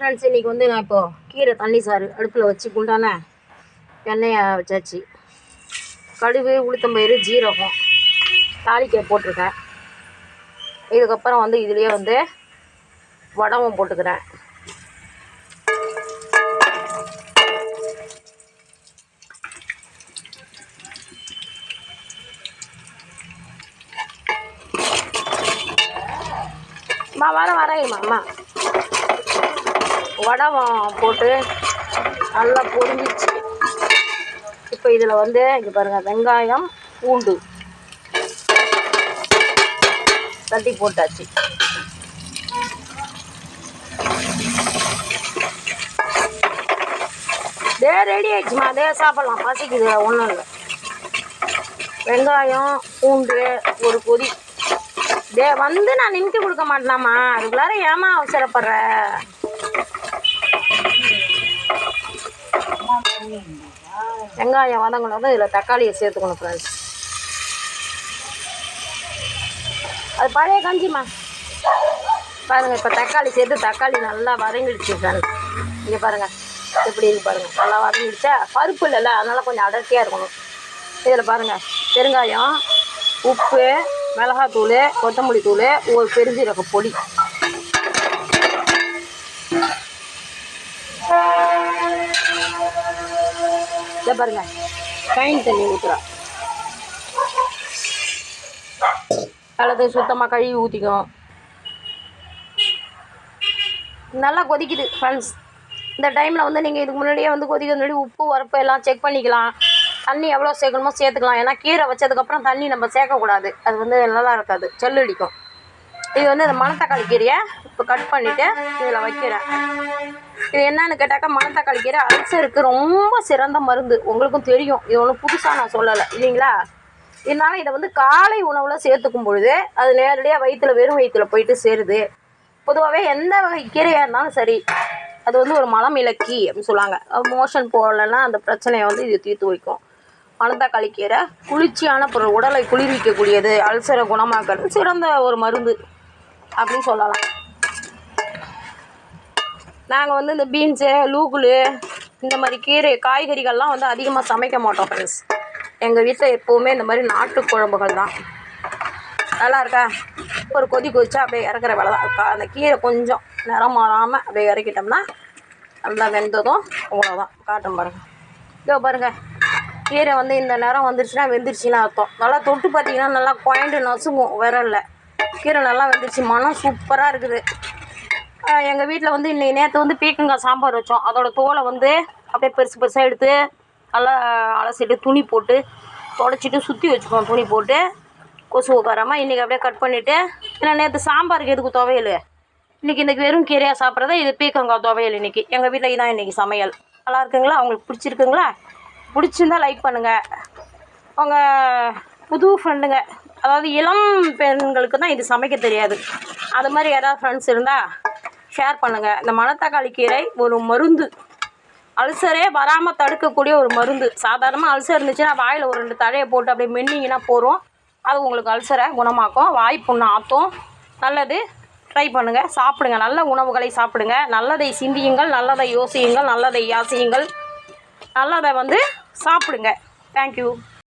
Friends இன்றைக்கி வந்து நான் இப்போது கீரை தண்ணி சாறு அடுப்பில் வச்சு குண்டான எண்ணெயை வச்சாச்சு. கடுகு உளுத்தம்பயிறு ஜீரகம் தாளிக்காய் போட்டிருக்கேன். இதுக்கப்புறம் வந்து இதுலேயே வந்து வடகம் போட்டுக்கிறேன். அம்மா வர வரேன் அம்மா. வடகம் போட்டு நல்லா பொரிஞ்சிச்சு. இப்போ இதில் வந்து இங்கே பாருங்கள் வெங்காயம் பூண்டு தட்டி போட்டாச்சு. டே ரெடி ஆயிடுச்சுமா? அதே சாப்பிட்லாம். பசிக்குது ஒன்றும் இல்லை. வெங்காயம் பூண்டு ஒரு கொதி டே வந்து நான் நிமித்தி கொடுக்க மாட்டேனாமா அதுக்குள்ளார ஏமா அவசரப்படுற? வெங்காயம் வதங்கணும். இதில் தக்காளியை சேர்த்துக்கணும் ஃப்ரெண்ட்ஸ் அது பழைய கஞ்சிம்மா. பாருங்கள் இப்போ தக்காளி சேர்த்து தக்காளி நல்லா வதங்கிடுச்சு ஃப்ரெண்ட்ஸ் இங்கே பாருங்கள் எப்படி இருக்கு பாருங்கள் நல்லா வதங்கிடுச்சா? பருப்பு இல்லைல்ல அதனால் கொஞ்சம் அடர்த்தியாக இருக்கணும். இதில் பாருங்கள் பெருங்காயம் உப்பு மிளகாத்தூள் கொத்தமல்லி தூள் ஒரு பெருஞ்சீரக பொடி. இதை பாருங்க. கைன் தண்ணி ஊற்றுறோம் அல்லது சுத்தமாக கழுவி ஊற்றிக்கும் நல்லா கொதிக்குது ஃப்ரெண்ட்ஸ் இந்த டைமில் வந்து நீங்கள் இதுக்கு முன்னாடியே வந்து கொதிக்க முன்னாடி உப்பு உரப்பு எல்லாம் செக் பண்ணிக்கலாம். தண்ணி எவ்வளோ சேர்க்கணுமோ சேர்த்துக்கலாம். ஏன்னா கீரை வச்சதுக்கப்புறம் தண்ணி நம்ம சேர்க்கக்கூடாது. அது வந்து நல்லா இருக்காது. செல்லு அடிக்கும் இது வந்து இந்த மணத்தக்காளி கீரையை இப்போ கட் பண்ணிவிட்டு இதில் வைக்கிறேன். இது என்னன்னு கேட்டாக்கா மணத்தக்காளி கீரை அல்சருக்கு ரொம்ப சிறந்த மருந்து. உங்களுக்கும் தெரியும். இது ஒன்றும் புதுசாக நான் சொல்லலை. இல்லைங்களா? இருந்தாலும் இதை வந்து காலை உணவில் சேர்த்துக்கும் பொழுது அது நேரடியாக வயிற்றில் வெறும் வயிற்றுல போயிட்டு சேருது. பொதுவாகவே எந்த வகை கீரையாக இருந்தாலும் சரி அது வந்து ஒரு மலம் இலக்கி அப்படின்னு சொல்லுவாங்க. மோஷன் போகலைன்னா அந்த பிரச்சனையை வந்து இது தீர்த்து வைக்கும். மணத்தக்காளி கீரை குளிர்ச்சியான பொருள். உடலை குளிர்விக்கக்கூடியது அல்சரை குணமாக்கிறது சிறந்த ஒரு மருந்து. அப்படின்னு சொல்லலாம். நாங்கள் வந்து இந்த பீன்ஸு லூகுலு இந்த மாதிரி கீரை காய்கறிகள்லாம் வந்து அதிகமாக சமைக்க மாட்டோம் ஃப்ரெண்ட்ஸ் எங்கள் வீட்டில் எப்போவுமே இந்த மாதிரி நாட்டு குழம்புகள் தான். நல்லா இருக்கா? ஒரு கொதி கொதிச்சா அப்படியே இறக்குற வேலை தான். இருக்கா அந்த கீரை கொஞ்சம் நிறம் மாறாமல் அப்படியே இறக்கிட்டோம்னா நல்லா வெந்ததும் அவ்வளோதான் காட்டும் பாருங்கள் இதோ பாருங்கள் கீரை வந்து இந்த நேரம் வந்துருச்சுன்னா வெந்துருச்சுன்னா அர்த்தம். நல்லா தொட்டு பார்த்தீங்கன்னா நல்லா குழண்டு நசுங்கும் விரலில். கீரை நல்லா வெந்துருச்சு. மனம் சூப்பராக இருக்குது. எங்கள் வீட்டில் வந்து இன்னைக்கு நேற்று வந்து பீக்கங்காய் சாம்பார் வச்சோம். அதோட தோலை வந்து அப்படியே பெருசு பெருசாக எடுத்து நல்லா அலசிட்டு துணி போட்டு தொடச்சிட்டு சுற்றி வச்சுக்குவோம் துணி போட்டு கொசு உட்காராமல் இன்றைக்கி அப்படியே கட் பண்ணிவிட்டு ஏன்னா நேற்று சாம்பாருக்கு எதுக்கு துவையல்? இன்றைக்கி இன்றைக்கி வெறும் கீரையாக சாப்பிட்றதா இது பீக்கங்காய் துவையல் இன்றைக்கி எங்கள் வீட்டில் இதான் இன்றைக்கி சமையல். நல்லா இருக்குங்களா? அவங்களுக்கு பிடிச்சிருக்குங்களா? பிடிச்சிருந்தா லைக் பண்ணுங்கள் உங்கள் புது ஃப்ரெண்டுங்க அதாவது இளம் பெண்களுக்கு தான் இது சமைக்க தெரியாது. அது மாதிரி யாராவது ஃப்ரெண்ட்ஸ் இருந்தால் ஷேர் பண்ணுங்கள் இந்த மணத்தக்காளி கீரை ஒரு மருந்து. அல்சரே வராமல் தடுக்கக்கூடிய ஒரு மருந்து. சாதாரணமாக அல்சர் இருந்துச்சுன்னா வாயில் ஒரு ரெண்டு தழையை போட்டு அப்படியே மென்னிங்கன்னா போகிறோம் அது உங்களுக்கு அல்சரை குணமாக்கும். வாய் புண்ணு ஆற்றும் நல்லது. ட்ரை பண்ணுங்கள் சாப்பிடுங்க. நல்ல உணவுகளை சாப்பிடுங்க. நல்லதை சிந்தியுங்கள். நல்லதை யோசியுங்கள். நல்லதை யாசியுங்கள். நல்லதை வந்து சாப்பிடுங்க. தேங்க்யூ